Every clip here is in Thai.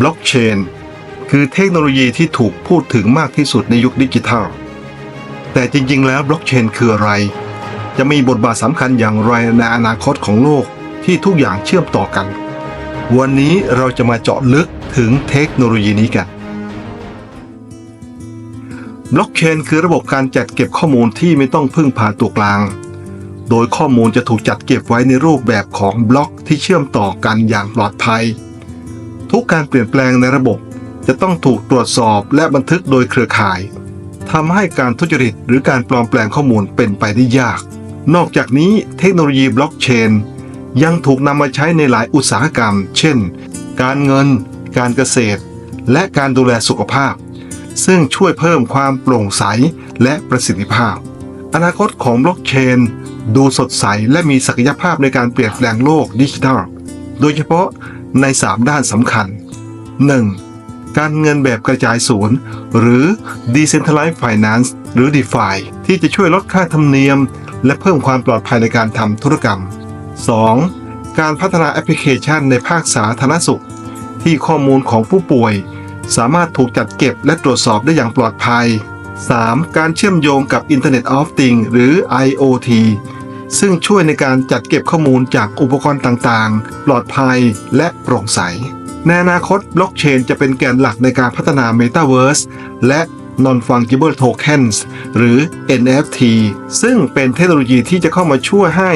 บล็อกเชนคือเทคโนโลยีที่ถูกพูดถึงมากที่สุดในยุคดิจิทัล แต่จริง ๆ แล้วบล็อกเชนคืออะไร จะมีบทบาทสำคัญอย่างไรในอนาคตของโลกที่ทุกอย่างเชื่อมต่อกัน วันนี้เราจะมาเจาะลึกถึงเทคโนโลยีนี้กัน บล็อกเชนคือระบบการจัดเก็บข้อมูลที่ไม่ต้องพึ่งพาตัวกลาง โดยข้อมูลจะถูกจัดเก็บไว้ในรูปแบบของบล็อกที่เชื่อมต่อกันอย่างปลอดภัย ทุกการเปลี่ยนแปลงในระบบ จะต้องถูกตรวจสอบและบันทึกโดยเครือข่ายทำให้การทุจริตหรือการปลอมแปลงข้อมูลเป็นไปได้ยาก นอกจากนี้เทคโนโลยีบล็อกเชนยังถูกนำมาใช้ในหลายอุตสาหกรรม เช่น การเงิน การเกษตร และการดูแลสุขภาพ ซึ่งช่วยเพิ่มความโปร่งใสและประสิทธิภาพ อนาคตของบล็อกเชนดูสดใสและมีศักยภาพในการเปลี่ยนแปลงโลกดิจิทัล โดยเฉพาะใน 3 ด้านสำคัญ 1. การเงินแบบกระจายศูนย์ หรือ Decentralized Finance หรือ DeFi ที่จะช่วยลดค่าธรรมเนียม และเพิ่มความปลอดภัยในการทำธุรกรรม 2. การพัฒนาแอปพลิเคชันในภาคสาธารณสุข ที่ข้อมูลของผู้ป่วย สามารถถูกจัดเก็บและตรวจสอบได้อย่างปลอดภัย 3. การเชื่อมโยงกับ Internet of Things หรือ IoT ซึ่งช่วยในการจัดเก็บข้อมูลจากอุปกรณ์ต่างๆ ปลอดภัยและโปร่งใส ในอนาคตบล็อกเชนจะเป็นแกนหลักในการพัฒนา Metaverse และ Non-Fungible Tokens หรือ NFT ซึ่งเป็นเทคโนโลยีที่จะเข้ามาช่วยให้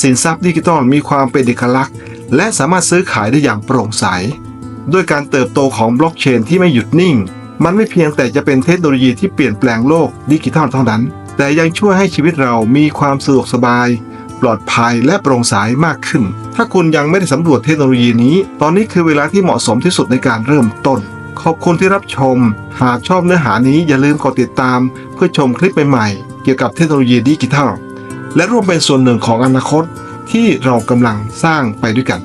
สินทรัพย์ดิจิทัลมีความเป็นเอกลักษณ์ และสามารถซื้อขายได้อย่างโปร่งใส ด้วยการเติบโตของบล็อกเชนที่ไม่หยุดนิ่ง มันไม่เพียงแต่จะเป็นเทคโนโลยีที่เปลี่ยนแปลงโลกดิจิทัลเท่านั้น แต่ยังช่วยให้ชีวิตเรามีความสะดวกสบาย ปลอดภัยและโปร่งใสมากขึ้น ถ้าคุณยังไม่ได้สำรวจเทคโนโลยีนี้ ตอนนี้คือเวลาที่เหมาะสมที่สุดในการเริ่มต้น ขอบคุณที่รับชม หากชอบเนื้อหานี้อย่าลืมกดติดตาม เพื่อชมคลิปใหม่ๆ เกี่ยวกับเทคโนโลยีดิจิทัล และร่วมเป็นส่วนหนึ่งของอนาคตที่เรากำลังสร้างไปด้วยกัน